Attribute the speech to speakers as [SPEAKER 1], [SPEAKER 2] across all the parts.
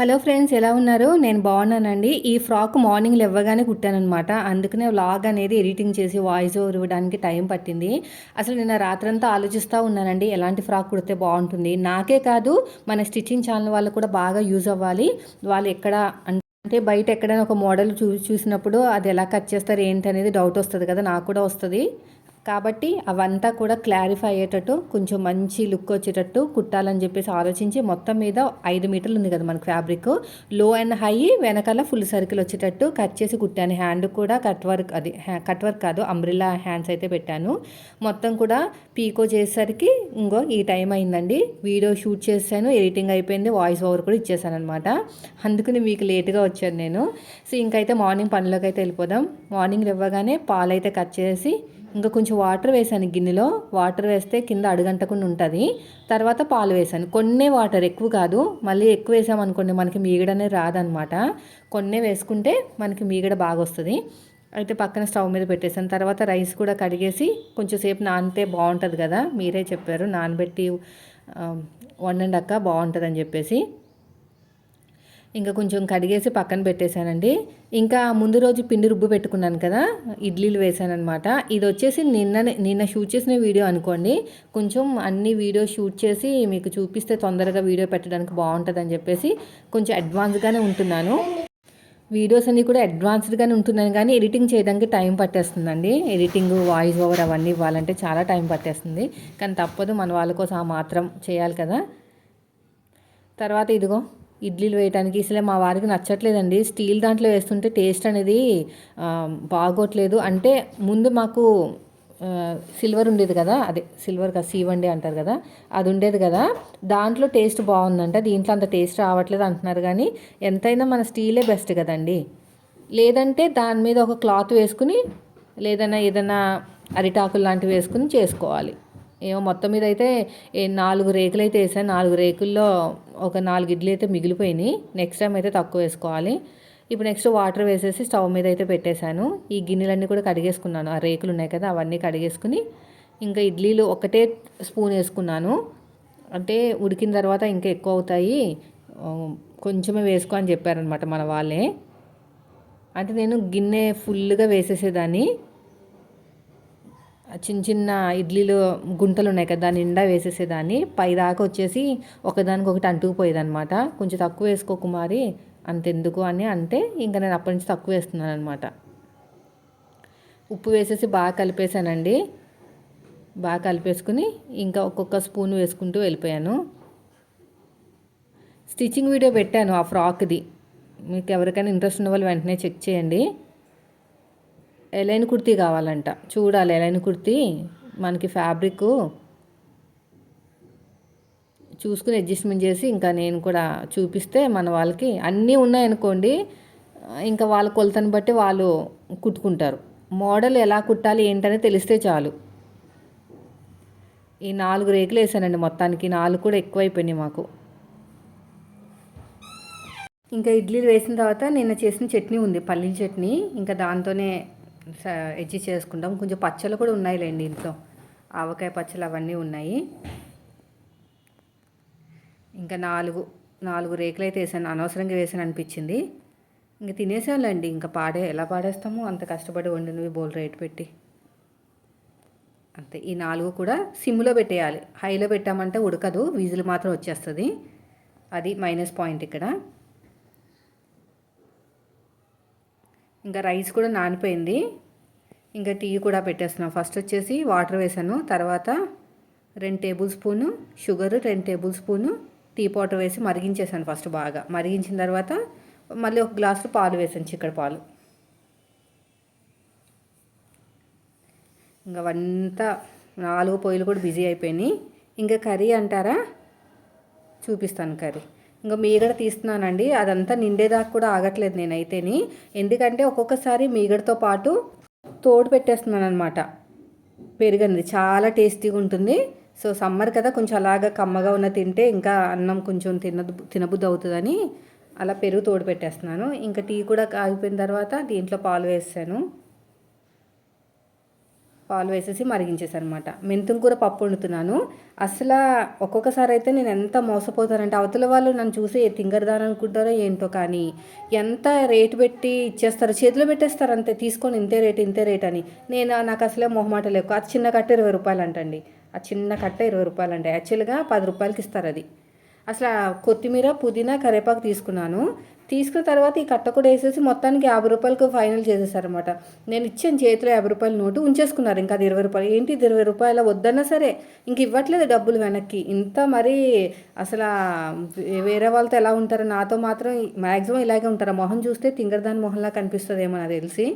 [SPEAKER 1] Hello friends ఎలా ఉన్నారు? నేను బాగున్నానండి. ఈ ఫ్రాక్ మార్నింగ్ లేవగానే కుట్టానమాట అందుకనే వ్లాగ్ అనేది ఎడిటింగ్ చేసి వాయిస్ ఓవర్ ఇవ్వడానికి టైం పట్టింది. అసలు నిన్న రాత్రంతా ఆలోచిస్తూ ఉన్నానండి ఎలాంటి ఫ్రాక్ కుడితే బాగుంటుంది? నాకే కాదు మన స్టిచ్చింగ్ ఛానల్ వాళ్ళు కూడా బాగా యూజ్ అవ్వాలి. వాళ్ళు ఎక్కడ అంటే బయట ఎక్కడైనా ఒక మోడల్ చూ చూసినప్పుడు అది ఎలా కట్ చేస్తారు ఏంటి అనేది డౌట్ వస్తుంది కదా నాకు కూడా వస్తుంది. కాబట్టి అవంతా కూడా క్లారిఫై అయ్యేటట్టు కొంచెం మంచి లుక్ వచ్చేటట్టు కుట్టాలని చెప్పేసి ఆలోచించి మొత్తం మీద ఐదు మీటర్లు ఉంది కదా మనకు ఫ్యాబ్రిక్లో అండ్ హై వెనకాల ఫుల్ సర్కిల్ వచ్చేటట్టు కట్ చేసి కుట్టాను. హ్యాండ్ కూడా కట్ వర్క్ అది కట్ వర్క్ కాదు అంబ్రిల్లా హ్యాండ్స్ అయితే పెట్టాను. మొత్తం కూడా పీకో చేసేసరికి ఇంకో ఈ టైం అయిందండి. వీడియో షూట్ చేశాను ఎడిటింగ్ అయిపోయింది వాయిస్ ఓవర్ కూడా ఇచ్చేసాను అనమాట అందుకని మీకు లేట్గా వచ్చాను నేను. సో ఇంకైతే మార్నింగ్ పనిలోకి అయితే వెళ్ళిపోదాం. మార్నింగ్ ఇవ్వగానే పాలైతే కట్ చేసి ఇంకా కొంచెం వాటర్ వేసాను గిన్నెలో. వాటర్ వేస్తే కింద అడుగంటకుండా ఉంటుంది. తర్వాత పాలు వేసాను. కొన్నే వాటర్ ఎక్కువ కాదు. మళ్ళీ ఎక్కువ వేసామనుకోండి మనకి మీగడ అనేది రాదనమాట. కొన్నే వేసుకుంటే మనకి మీగడ బాగా వస్తుంది. అయితే పక్కన స్టవ్ మీద పెట్టేసాను. తర్వాత రైస్ కూడా కడిగేసి కొంచెం సేపు నానితే బాగుంటుంది కదా. మీరే చెప్పారు. నానబెట్టి వండండి అక్క బాగుంటుంది చెప్పేసి. ఇంకా కొంచెం కడిగేసి పక్కన పెట్టేశానండి. ఇంకా ముందు రోజు పిండి రుబ్బు పెట్టుకున్నాను కదా ఇడ్లీలు వేసాను అనమాట ఇది వచ్చేసి నిన్న నిన్న షూట్ చేసిన వీడియో అనుకోండి. కొంచెం అన్ని వీడియో షూట్ చేసి మీకు చూపిస్తే తొందరగా వీడియో పెట్టడానికి బాగుంటుందని చెప్పేసి కొంచెం అడ్వాన్స్గానే ఉంటున్నాను. వీడియోస్ అన్నీ కూడా అడ్వాన్స్డ్గానే ఉంటున్నాను కానీ ఎడిటింగ్ చేయడానికి టైం పట్టేస్తుందండి. ఎడిటింగ్ వాయిస్ ఓవర్ అవన్నీ ఇవ్వాలంటే చాలా టైం పట్టేస్తుంది. కానీ తప్పదు మన వాళ్ళ కోసం ఆ మాత్రం చేయాలి కదా. తర్వాత ఇదిగో. ఇడ్లీలు వేయడానికి అసలే మా వారికి నచ్చట్లేదండి. స్టీల్ దాంట్లో వేస్తుంటే టేస్ట్ అనేది బాగోట్లేదు. అంటే ముందు మాకు సిల్వర్ ఉండేది కదా అదే సిల్వర్ కదా సీవండి అంటారు కదా అది ఉండేది కదా. దాంట్లో టేస్ట్ బాగుందంట. దీంట్లో అంత టేస్ట్ రావట్లేదు అంటున్నారు కానీ ఎంతైనా మన స్టీలే బెస్ట్ కదండి. లేదంటే దాని మీద ఒక క్లాత్ వేసుకుని లేదన్నా ఏదైనా అరిటాకులు లాంటివి వేసుకుని చేసుకోవాలి. ఏమో మొత్తం మీద అయితే నాలుగు రేకులు అయితే వేసాను. నాలుగు రేకుల్లో ఒక నాలుగు ఇడ్లీ అయితే మిగిలిపోయినాయి. నెక్స్ట్ టైం అయితే తక్కువ వేసుకోవాలి. ఇప్పుడు నెక్స్ట్ వాటర్ వేసేసి స్టవ్ మీద అయితే పెట్టేశాను. ఈ గిన్నెలన్నీ కూడా కడిగేసుకున్నాను. ఆ రేకులు ఉన్నాయి కదా అవన్నీ కడిగేసుకుని ఇంకా ఇడ్లీలు ఒకటే స్పూన్ వేసుకున్నాను. అంటే ఉడికిన తర్వాత ఇంకా ఎక్కువ అవుతాయి. కొంచెమే వేసుకో అని చెప్పారనమాట మన వాళ్ళే. అంటే నేను గిన్నె ఫుల్గా వేసేసేదాన్ని. చిన్న చిన్న ఇడ్లీలు గుంటలు ఉన్నాయి కదా దాని నిండా వేసేసేదాన్ని. పైదాకా వచ్చేసి ఒకదానికి ఒకటి అనమాట కొంచెం తక్కువ వేసుకో కుమారి అంతెందుకు అని అంటే ఇంకా నేను అప్పటి నుంచి తక్కువ వేస్తున్నాను అనమాట ఉప్పు వేసేసి బాగా కలిపేశానండి. బాగా కలిపేసుకుని ఇంకా ఒక్కొక్క స్పూన్ వేసుకుంటూ వెళ్ళిపోయాను. స్టిచ్చింగ్ వీడియో పెట్టాను ఆ ఫ్రాక్ది. మీకు ఎవరికైనా ఇంట్రెస్ట్ ఉన్న వాళ్ళు వెంటనే చెక్ చేయండి. ఎలైన్ కుర్తీ కావాలంట. చూడాలి ఎలైన్ కుర్తీ. మనకి ఫ్యాబ్రిక్ చూసుకుని అడ్జస్ట్మెంట్ చేసి ఇంకా నేను కూడా చూపిస్తే మన వాళ్ళకి అన్నీ ఉన్నాయనుకోండి ఇంకా వాళ్ళ కొలతను బట్టి వాళ్ళు కుట్టుకుంటారు. మోడల్ ఎలా కుట్టాలి ఏంటనే తెలిస్తే చాలు. ఈ నాలుగు రేకులు వేసానండి మొత్తానికి. నాలుగు కూడా ఎక్కువైపోయినాయి మాకు. ఇంకా ఇడ్లీలు వేసిన తర్వాత నిన్న చేసిన చట్నీ ఉంది పల్లీల చట్నీ. ఇంకా దాంతోనే ఎజ్జి చేసుకుంటాం. కొంచెం పచ్చళ్ళు కూడా ఉన్నాయిలేండి ఇంట్లో. ఆవకాయ పచ్చళ్ళు అవన్నీ ఉన్నాయి. ఇంకా నాలుగు నాలుగు రేకులు అయితే వేసాను. అనవసరంగా వేసాను అనిపించింది. ఇంక తినేసానులేండి. ఇంకా పాడే ఎలా పాడేస్తామో అంత కష్టపడి వండినవి బోల్ రేట్ పెట్టి. అంతే. ఈ నాలుగు కూడా సిమ్లో పెట్టేయాలి. హైలో పెట్టామంటే ఉడకదు. విజిల్ మాత్రం వచ్చేస్తుంది. అది మైనస్ పాయింట్ ఇక్కడ. ఇంకా రైస్ కూడా నానిపోయింది. ఇంకా టీ కూడా పెట్టేస్తున్నాను ఫస్ట్ వచ్చేసి వాటర్ వేసాను. తర్వాత రెండు టేబుల్ స్పూను షుగర్ రెండు టేబుల్ స్పూను టీ పౌడర్ వేసి మరిగించేసాను ఫస్ట్ బాగా. మరిగించిన తర్వాత మళ్ళీ ఒక గ్లాసు పాలు వేసాను చిక్కడ పాలు. ఇంకా అంతా నాలుగు పొయ్యిలు కూడా బిజీ అయిపోయినాయి. ఇంకా కర్రీ అంటారా? చూపిస్తాను కర్రీ. ఇంకా మీగడ తీస్తున్నానండి. అదంతా నిండేదాకా కూడా ఆగట్లేదు నేనైతేని. ఎందుకంటే ఒక్కొక్కసారి మీగడతో పాటు తోడు పెట్టేస్తున్నాను అనమాట పెరుగన్నది చాలా టేస్టీగా ఉంటుంది సో సమ్మర్ కదా కొంచెం అలాగా కమ్మగా ఉన్న తింటే ఇంకా అన్నం కొంచెం తిన తినబుద్ధి అవుతుందని అలా పెరుగు తోడు పెట్టేస్తున్నాను. ఇంకా టీ కూడా ఆగిపోయిన తర్వాత దీంట్లో పాలు వేసాను పాలు వేసేసి మరిగించేసాను అనమాట మెంతుం కూర పప్పు వండుతున్నాను. అసలు ఒక్కొక్కసారి అయితే నేను ఎంత మోసపోతానంటే అవతల వాళ్ళు నన్ను చూసి తింగరదాని అనుకుంటారో ఏంటో కానీ ఎంత రేటు పెట్టి ఇచ్చేస్తారు చేతిలో పెట్టేస్తారు అంతే తీసుకొని ఇంతే రేటు ఇంతే రేట్ అని. నేను నాకు అసలే మొహమాట లేవు. అది చిన్న కట్ట ఇరవై రూపాయలు అంటండి ఆ చిన్న కట్ట ఇరవై రూపాయలు అండి యాక్చువల్గా పది రూపాయలకి ఇస్తారు అది. అసలు ఆ కొత్తిమీర పుదీనా కరివేపాకు తీసుకున్నాను. తీసుకున్న తర్వాత ఈ కట్ట కూడా వేసేసి మొత్తానికి యాభై రూపాయలకు ఫైనల్ చేసేసారనమాట నేను ఇచ్చాను చేతిలో యాభై రూపాయల నోటు ఉంచేసుకున్నారు. ఇంకా అది ఇరవై రూపాయలు. ఏంటి ఇది ఇరవై రూపాయల వద్దన్నా సరే ఇంక ఇవ్వట్లేదు డబ్బులు వెనక్కి. ఇంత మరి అసలు వేరే వాళ్ళతో ఎలా ఉంటారో నాతో మాత్రం మ్యాక్సిమం ఇలాగే ఉంటారు. మొహం చూస్తే తింగరదాని మొహంలా కనిపిస్తుందేమో నాకు తెలిసి.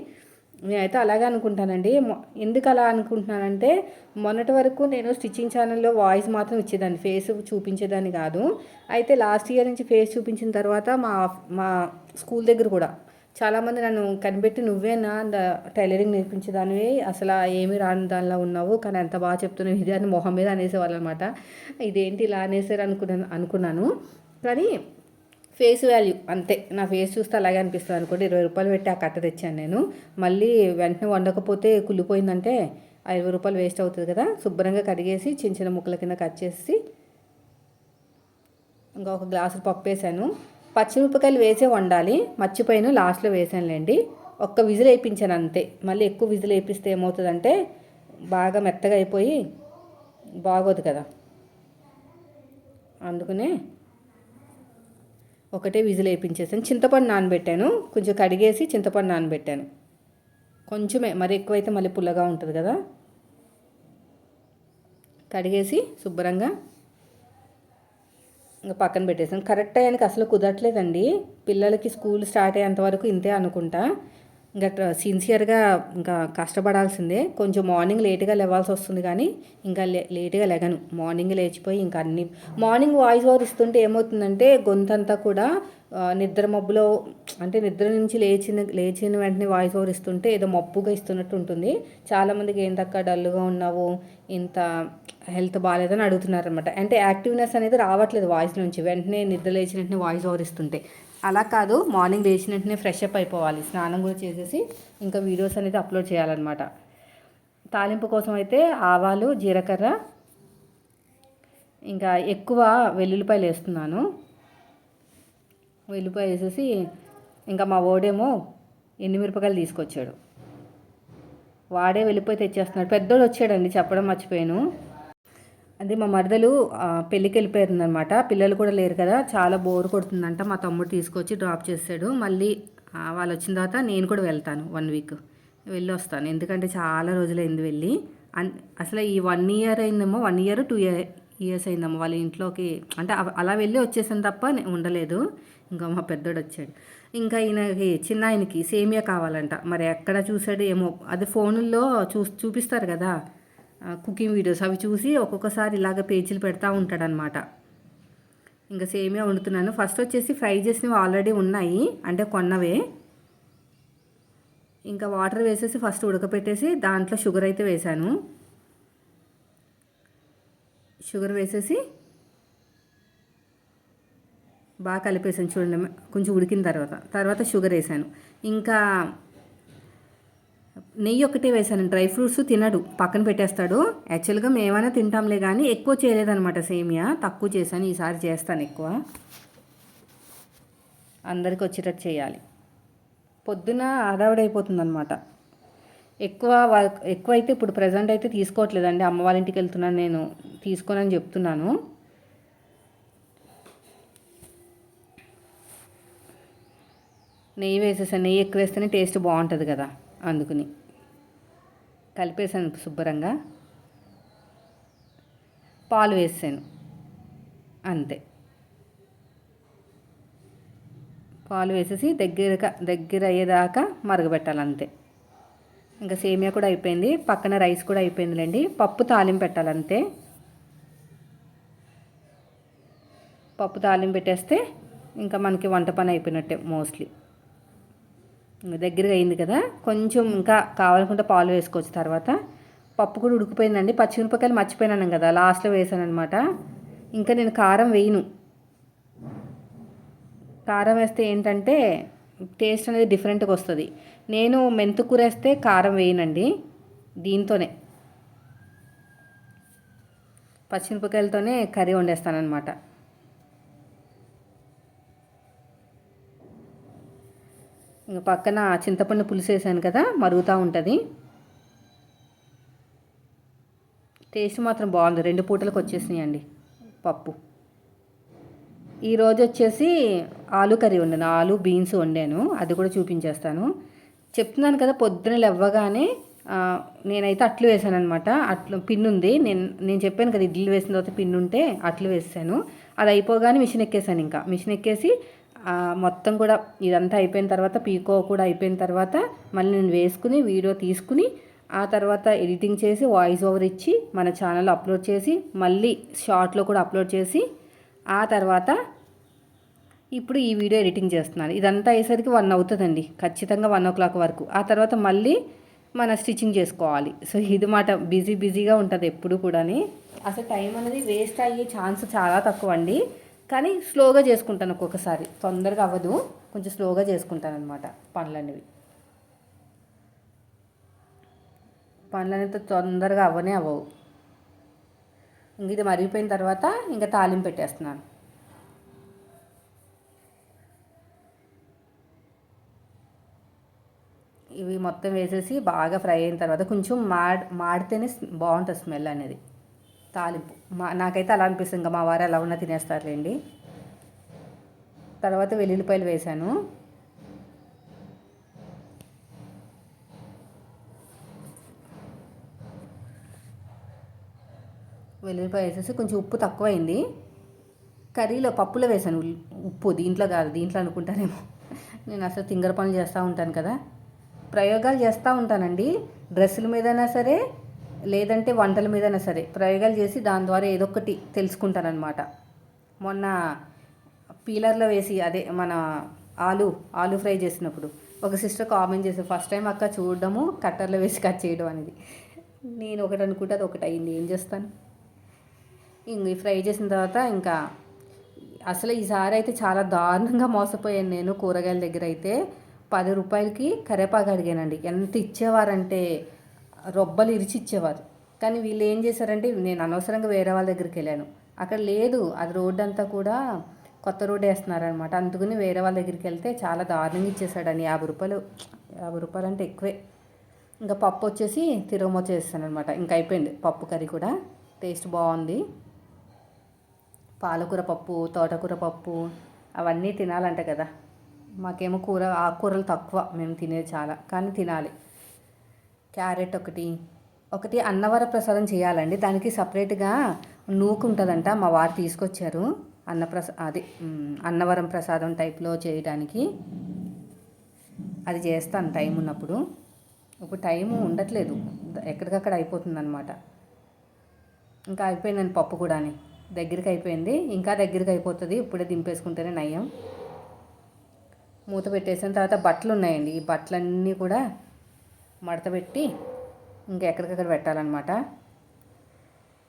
[SPEAKER 1] నేనైతే అలాగే అనుకుంటానండి. ఎందుకు అలా అనుకుంటున్నానంటే మొన్నటి వరకు నేను స్టిచ్చింగ్ ఛానల్లో వాయిస్ మాత్రం ఇచ్చేదాన్ని ఫేస్ చూపించేదాన్ని కాదు. అయితే లాస్ట్ ఇయర్ నుంచి ఫేస్ చూపించిన తర్వాత మా మా స్కూల్ దగ్గర కూడా చాలామంది నన్ను కనిపెట్టి నువ్వేనా టైలరింగ్ నేర్పించేదానివి అసలు ఏమి రాని దానిలో ఉన్నావు కానీ ఎంత బాగా చెప్తున్నావు ఇది అని మొహం మీద అనేసేవాళ్ళు అనమాట ఇదేంటి ఇలా అనేసారు అనుకున్నాను అనుకున్నాను. కానీ ఫేస్ వాల్యూ అంతే. నా ఫేస్ చూస్తే అలాగే అనిపిస్తుంది అనుకోండి. ఇరవై రూపాయలు పెట్టి ఆ కట్ట తెచ్చాను నేను. మళ్ళీ వెంటనే వండకపోతే కుళ్ళిపోయిందంటే ఆ ఇరవై రూపాయలు వేస్ట్ అవుతుంది కదా. శుభ్రంగా కడిగేసి చిన్న చిన్న ముక్కల కింద కట్ చేసి ఇంకా ఒక గ్లాసు పప్పు వేసాను. పచ్చిమిరపకాయలు వేసే వండాలి. మర్చిపోయాను. లాస్ట్లో వేసానులేండి. ఒక్క విజిల్ వేయించాను అంతే. మళ్ళీ ఎక్కువ విజిల్ వేయిస్తే ఏమవుతుందంటే బాగా మెత్తగా అయిపోయి బాగోదు కదా. అందుకనే ఒకటే విజిల్ వేయించేసాను చింతపండు నానబెట్టాను. కొంచెం కడిగేసి చింతపండు నానబెట్టాను. కొంచెమే మరి ఎక్కువైతే మళ్ళీ పుల్లగా ఉంటుంది కదా. కడిగేసి శుభ్రంగా ఇంకా పక్కన పెట్టేసాను. కరెక్ట్ టైంకి అసలు కుదరట్లేదండి. పిల్లలకి స్కూల్ స్టార్ట్ అయ్యేంత వరకు ఇంతే అనుకుంటా. ఇంకా సిన్సియర్గా ఇంకా కష్టపడాల్సిందే. కొంచెం మార్నింగ్ లేట్గా లేవాల్సి వస్తుంది కానీ ఇంకా లే లేట్గా లెగను. మార్నింగ్ లేచిపోయి ఇంకా అన్ని మార్నింగ్ వాయిస్ ఓవర్ ఇస్తుంటే ఏమవుతుందంటే గొంతంతా కూడా నిద్ర మబ్బులో అంటే నిద్ర నుంచి లేచిన లేచిన వెంటనే వాయిస్ ఓవర్ ఇస్తుంటే ఏదో మబ్బుగా ఇస్తున్నట్టు ఉంటుంది. చాలామందికి ఏంటక్క డల్గా ఉన్నావు ఇంత హెల్త్ బాగాలేదని అడుగుతున్నారనమాట అంటే యాక్టివ్నెస్ అనేది రావట్లేదు వాయిస్ నుంచి. వెంటనే నిద్ర లేచిన వెంటనే వాయిస్ ఓవర్ ఇస్తుంటే. అలా కాదు మార్నింగ్ లేచిన వెంటనే ఫ్రెష్ అప్ అయిపోవాలి. స్నానం కూడా చేసేసి ఇంకా వీడియోస్ అనేది అప్లోడ్ చేయాలన్నమాట. తాలింపు కోసం అయితే ఆవాలు జీలకర్ర ఇంకా ఎక్కువ వెల్లుల్లిపాయలు వేస్తున్నాను. వెల్లుల్లిపాయ వేసేసి ఇంకా మా ఓడేమో ఎండుమిరపకాయలు తీసుకొచ్చాడు. వాడే వెళ్ళిపోయి తెచ్చేస్తున్నాడు. పెద్దోడు వచ్చాడండి చెప్పడం మర్చిపోయాను. అదే మా మరదలు పెళ్ళికి వెళ్ళిపోయిందనమాట పిల్లలు కూడా లేరు కదా చాలా బోర్ కొడుతుందంట. మా తమ్ముడు తీసుకొచ్చి డ్రాప్ చేశాడు మళ్ళీ వాళ్ళు వచ్చిన తర్వాత నేను కూడా వెళ్తాను వన్ వీక్. వెళ్ళి వస్తాను ఎందుకంటే చాలా రోజులైంది వెళ్ళి. అన్ అసలు ఈ one year అయిందేమో one year two year years అయిందమ్మా వాళ్ళ ఇంట్లోకి. అంటే అలా వెళ్ళి వచ్చేసాను తప్ప ఉండలేదు. ఇంకా మా పెద్దోడు వచ్చాడు. ఇంకా ఈయనకి చిన్న ఆయనకి సేమియా కావాలంట. మరి ఎక్కడ చూసాడు ఏమో అది ఫోనుల్లో చూ చూపిస్తారు కదా. కుకింగ్ వీడియోస్ అవి చూసి ఒక్కొక్కసారి ఇలాగ పేజీలు పెడతా ఉంటాడనమాట ఇంకా సేమియా వండుతున్నాను. ఫస్ట్ వచ్చేసి ఫ్రై చేసినవి ఆల్రెడీ ఉన్నాయి. అంటే కొన్నవే. ఇంకా వాటర్ వేసేసి ఫస్ట్ ఉడకపెట్టేసి దాంట్లో షుగర్ అయితే వేశాను. షుగర్ వేసేసి బాగా కలిపేసాను చూడండి. కొంచెం ఉడికిన తర్వాత. తర్వాత షుగర్ వేసాను ఇంకా నెయ్యి ఒకటే వేసాను డ్రై ఫ్రూట్స్ తినడు. పక్కన పెట్టేస్తాడు. యాక్చువల్గా మేమైనా తింటాంలే కానీ ఎక్కువ చేయలేదనమాట సేమియా. తక్కువ చేశాను. ఈసారి చేస్తాను ఎక్కువ. అందరికి వచ్చేటట్టు చేయాలి. పొద్దున ఆదావిడైపోతుందన్నమాట ఎక్కువ వర్క్ ఎక్కువ అయితే ఇప్పుడు ప్రజెంట్ అయితే తీసుకోవట్లేదండి. అమ్మ వాళ్ళ ఇంటికి వెళ్తున్నాను నేను. తీసుకోనని చెప్తున్నాను. నెయ్యి వేసేసాను నెయ్యి ఎక్కువ వేస్తేనే టేస్ట్ బాగుంటుంది కదా అందుకని. కలిపేసాను శుభ్రంగా. పాలు వేసాను. అంతే. పాలు వేసేసి దగ్గర దగ్గర అయ్యేదాకా మరగబెట్టాలి అంతే ఇంకా సేమియా కూడా అయిపోయింది. పక్కన రైస్ కూడా అయిపోయిందిలేండి. పప్పు తాలింపు పెట్టాలి అంతే పప్పు తాలింపు పెట్టేస్తే ఇంకా మనకి వంట పని అయిపోయినట్టే మోస్ట్లీ. దగ్గరగా అయింది కదా. కొంచెం ఇంకా కావాలనుకుంటే పాలు వేసుకోవచ్చు తర్వాత. పప్పు కూడా ఉడికిపోయిందండి. పచ్చిమిరపకాయలు మర్చిపోయినాను కదా. లాస్ట్లో వేసాను అనమాట ఇంకా నేను కారం వేయను. కారం వేస్తే ఏంటంటే టేస్ట్ అనేది డిఫరెంట్గా వస్తుంది. నేను మెంతు కూర వేస్తే కారం వేయనండి. దీంతోనే. పచ్చిమిరపకాయలతోనే కర్రీ వండేస్తానమాట ఇంకా పక్కన చింతపండు పులుసు వేసాను కదా మరుగుతూ ఉంటుంది. టేస్ట్ మాత్రం బాగుంది. రెండు పూటలకు వచ్చేసినాయండి పప్పు. ఈరోజు వచ్చేసి ఆలు కర్రీ వండాను ఆలు బీన్స్ వండాను. అది కూడా చూపించేస్తాను. చెప్తున్నాను కదా పొద్దున లెవ్వగానే నేనైతే అట్లు వేసాను అనమాట అట్లు పిన్ ఉంది. నేను నేను చెప్పాను కదా ఇడ్లీ వేసిన తర్వాత పిన్ ఉంటే అట్లు వేసాను. అది అయిపోగానే మిషన్ ఎక్కేసాను ఇంకా. మిషన్ ఎక్కేసి మొత్తం కూడా ఇదంతా అయిపోయిన తర్వాత పీకో కూడా అయిపోయిన తర్వాత మళ్ళీ నేను వేసుకుని వీడియో తీసుకుని ఆ తర్వాత ఎడిటింగ్ చేసి వాయిస్ ఓవర్ ఇచ్చి మన ఛానల్లో అప్లోడ్ చేసి మళ్ళీ షార్ట్లో కూడా అప్లోడ్ చేసి ఆ తర్వాత ఇప్పుడు ఈ వీడియో ఎడిటింగ్ చేస్తున్నాను. ఇదంతా అయ్యేసరికి వన్ అవుతుందండి. ఖచ్చితంగా వన్ ఓ క్లాక్ వరకు. ఆ తర్వాత మళ్ళీ మన స్టిచ్చింగ్ చేసుకోవాలి. సో ఇది మాట బిజీ బిజీగా ఉంటుంది ఎప్పుడు కూడా అసలు టైం అనేది వేస్ట్ అయ్యే ఛాన్స్ చాలా తక్కువ అండి కానీ స్లోగా చేసుకుంటాను ఒక్కొక్కసారి. తొందరగా అవ్వదు. కొంచెం స్లోగా చేసుకుంటాను అనమాట పనులనేవి. పనులనేది తొందరగా అవ్వనే అవ్వవు. ఇంక ఇది మరిగిపోయిన తర్వాత ఇంకా తాలింపు పెట్టేస్తున్నాను. ఇవి మొత్తం వేసేసి బాగా ఫ్రై అయిన తర్వాత కొంచెం మాడ్ మాడితేనే బాగుంటుంది స్మెల్ అనేది. తాలింపు. మా నాకైతే అలా అనిపిస్తుంది. ఇంకా మా వారు ఎలా ఉన్నా తినేస్తారులేండి. తర్వాత వెల్లుల్లిపాయలు వేశాను. వెల్లుల్లిపాయ వేసేసి కొంచెం ఉప్పు తక్కువైంది. కర్రీలో పప్పులో వేసాను ఉప్పు దీంట్లో కాదు దీంట్లో అనుకుంటానేమో. నేను అసలు తింగర పనులు చేస్తూ ఉంటాను కదా. ప్రయోగాలు చేస్తూ ఉంటానండి. డ్రెస్సుల మీదైనా సరే లేదంటే వంటల మీదైనా సరే ప్రయోగాలు చేసి దాని ద్వారా ఏదో ఒకటి తెలుసుకుంటానమాట మొన్న పీలర్లో వేసి అదే మన ఆలు ఆలు ఫ్రై చేసినప్పుడు ఒక సిస్టర్ కామెంట్ చేసి ఫస్ట్ టైం అక్క చూడడము కట్టర్లో వేసి కట్ చేయడం అనేది. నేను ఒకటి అనుకుంటే అది ఒకటి అయింది. ఏం చేస్తాను? ఇంక ఫ్రై చేసిన తర్వాత ఇంకా అసలు ఈసారి అయితే చాలా దారుణంగా మోసపోయాను నేను కూరగాయల దగ్గర అయితే. పది రూపాయలకి కరేపాకు అడిగానండి. ఎంత ఇచ్చేవారంటే రొబ్బలు ఇరిచి ఇచ్చేవారు కానీ వీళ్ళు ఏం చేశారంటే నేను అనవసరంగా వేరే వాళ్ళ దగ్గరికి వెళ్ళాను. అక్కడ లేదు అది రోడ్డు అంతా కూడా కొత్త రోడ్డు వేస్తున్నారనమాట అందుకని వేరే వాళ్ళ దగ్గరికి వెళ్తే చాలా దారుణంగా ఇచ్చేసాడని యాభై రూపాయలు యాభై రూపాయలు అంటే ఎక్కువే. ఇంకా పప్పు వచ్చేసి తిరుగుమొచ్చ చేస్తానమాట ఇంకా అయిపోయింది పప్పు కర్రీ కూడా. టేస్ట్ బాగుంది. పాలకూర పప్పు తోటకూర పప్పు అవన్నీ తినాలంట కదా. మాకేమో కూర ఆకుకూరలు తక్కువ. మేము తినేది చాలా కానీ తినాలి. క్యారెట్ ఒకటి ఒకటి అన్నవర ప్రసాదం చేయాలండి. దానికి సపరేట్గా నూకు ఉంటుందంట మా వారు తీసుకొచ్చారు. అన్నప్రసా అది అన్నవరం ప్రసాదం టైప్లో చేయడానికి. అది చేస్తాను టైం ఉన్నప్పుడు. ఇప్పుడు టైం ఉండట్లేదు. ఎక్కడికక్కడ అయిపోతుంది అనమాట ఇంకా అయిపోయిందండి పప్పు కూడా దగ్గరికి అయిపోయింది. ఇంకా దగ్గరికి అయిపోతుంది. ఇప్పుడే దింపేసుకుంటేనే నయం మూత పెట్టేసిన తర్వాత బట్టలు ఉన్నాయండి ఈ బట్టలన్నీ కూడా మడత పెట్టి ఇంకా ఎక్కడికక్కడ పెట్టాలన్నమాట.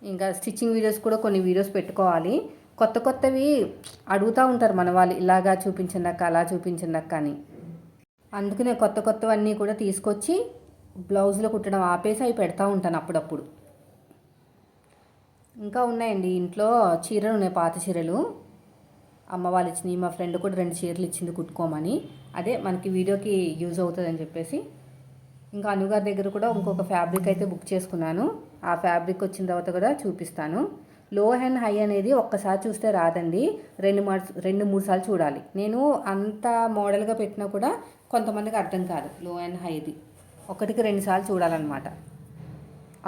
[SPEAKER 1] ఇంకా స్టిచ్చింగ్ వీడియోస్ కూడా కొన్ని వీడియోస్ పెట్టుకోవాలి. కొత్త కొత్తవి అడుగుతూ ఉంటారు మన వాళ్ళు ఇలాగా చూపించిందక్క అలా చూపించిందక్క అని. అందుకనే కొత్త కొత్తవన్నీ కూడా తీసుకొచ్చి బ్లౌజ్లో కుట్టడం ఆపేసి అవి పెడతా ఉంటాను అప్పుడప్పుడు. ఇంకా ఉన్నాయండి ఇంట్లో చీరలు ఉన్నాయి పాత చీరలు. అమ్మ వాళ్ళు ఇచ్చినాయి మా ఫ్రెండ్ కూడా రెండు చీరలు ఇచ్చింది కుట్టుకోమని. అదే మనకి వీడియోకి యూజ్ అవుతుందని చెప్పేసి ఇంకా అనుగారి దగ్గర కూడా ఇంకొక ఫ్యాబ్రిక్ అయితే బుక్ చేసుకున్నాను. ఆ ఫ్యాబ్రిక్ వచ్చిన తర్వాత కూడా చూపిస్తాను. లో అండ్ హై అనేది ఒక్కసారి చూస్తే రాదండి. రెండు రెండు మూడు సార్లు చూడాలి. నేను అంత మోడల్గా పెట్టినా కూడా కొంతమందికి అర్థం కాదు లో అండ్ హైది. ఒకటికి రెండు సార్లు చూడాలన్నమాట.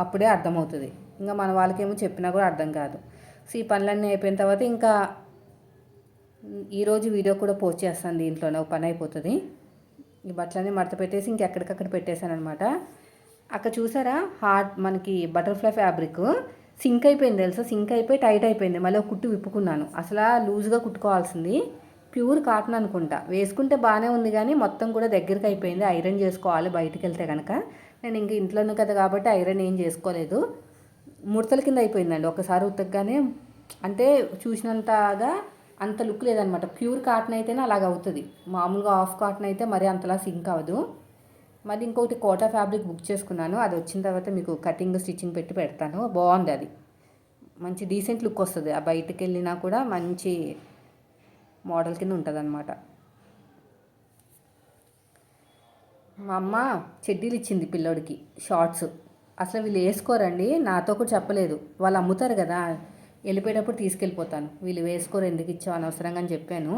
[SPEAKER 1] అప్పుడే అర్థమవుతుంది. ఇంకా మన వాళ్ళకేమో చెప్పినా కూడా అర్థం కాదు. సో ఈ పనులన్నీ అయిపోయిన తర్వాత ఇంకా ఈరోజు వీడియో కూడా పోస్ట్ చేస్తాను దీంట్లోనే ఒక పని అయిపోతుంది. ఈ బట్టలన్నీ మడత పెట్టేసి ఇంకెక్కడికక్కడ పెట్టేశాను అనమాట అక్కడ చూసారా? హార్ట్ మనకి బటర్ఫ్లై ఫ్యాబ్రిక్. సింక్ అయిపోయింది తెలుసా? సింక్ అయిపోయి టైట్ అయిపోయింది. మళ్ళీ కుట్టు విప్పుకున్నాను. అసలు లూజ్గా కుట్టుకోవాల్సింది. ప్యూర్ కాటన్ అనుకుంటా. వేసుకుంటే బాగానే ఉంది కానీ మొత్తం కూడా దగ్గరికి అయిపోయింది. ఐరన్ చేసుకోవాలి బయటికి వెళ్తే కనుక నేను ఇంక ఇంట్లోనే కదా కాబట్టి ఐరన్ ఏం చేసుకోలేదు. ముడతల కింద అయిపోయిందండి. ఒకసారి ఉతకగానే అంటే చూసినంతగా అంత లుక్ లేదనమాట. ప్యూర్ కాటన్ అయితేనే అలాగ అవుతుంది. మామూలుగా ఆఫ్ కాటన్ అయితే మరీ అంతలా సింక్ అవ్వదు మరి ఇంకొకటి కోటా ఫ్యాబ్రిక్ బుక్ చేసుకున్నాను. అది వచ్చిన తర్వాత మీకు కటింగ్ స్టిచ్చింగ్ పెట్టి పెడతాను. బాగుంది అది. మంచి డీసెంట్ లుక్ వస్తుంది. ఆ బయటకు వెళ్ళినా కూడా మంచి మోడల్ కింద ఉంటుంది అనమాట మా అమ్మ చెడ్డీలు ఇచ్చింది పిల్లోడికి షార్ట్స్. అసలు వీళ్ళు వేసుకోరండి. నాతో కూడా చెప్పలేదు. వాళ్ళు అమ్ముతారు కదా. వెళ్ళిపోయేటప్పుడు తీసుకెళ్ళిపోతాను. వీళ్ళు వేసుకోరు ఎందుకు ఇచ్చావు అనవసరంగా అని చెప్పాను.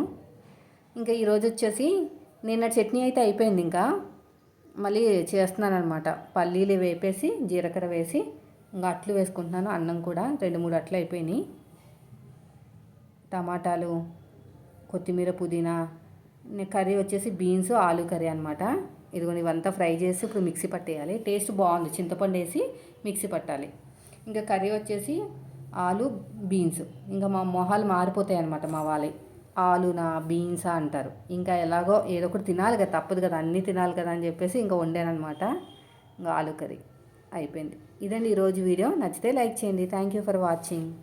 [SPEAKER 1] ఇంకా ఈరోజు వచ్చేసి నిన్న చట్నీ అయితే అయిపోయింది ఇంకా. మళ్ళీ చేస్తున్నాను అనమాట పల్లీలు వేపేసి జీలకర్ర వేసి ఇంకా అట్లు వేసుకుంటున్నాను అన్నం కూడా. రెండు మూడు అట్లు అయిపోయినాయి. టమాటాలు కొత్తిమీర పుదీనా కర్రీ వచ్చేసి బీన్స్ ఆలు కర్రీ అనమాట ఇదిగోని ఇవంతా ఫ్రై చేసి ఇప్పుడు మిక్సీ పట్టేయాలి. టేస్ట్ బాగుంది. చింతపండు వేసి మిక్సీ పట్టాలి. ఇంకా కర్రీ వచ్చేసి ఆలు బీన్స్. ఇంకా మా మొహాలు మారిపోతాయి అనమాట మా వాళ్ళవి. ఆలునా బీన్సా అంటారు. ఇంకా ఎలాగో ఏదో ఒకటి తినాలి కదా తప్పదు కదా అన్నీ తినాలి కదా అని చెప్పేసి ఇంకా వండాను ఇంకా ఆలు కర్రీ అయిపోయింది. ఇదండి ఈరోజు వీడియో. నచ్చితే లైక్ చేయండి. Thank you for watching.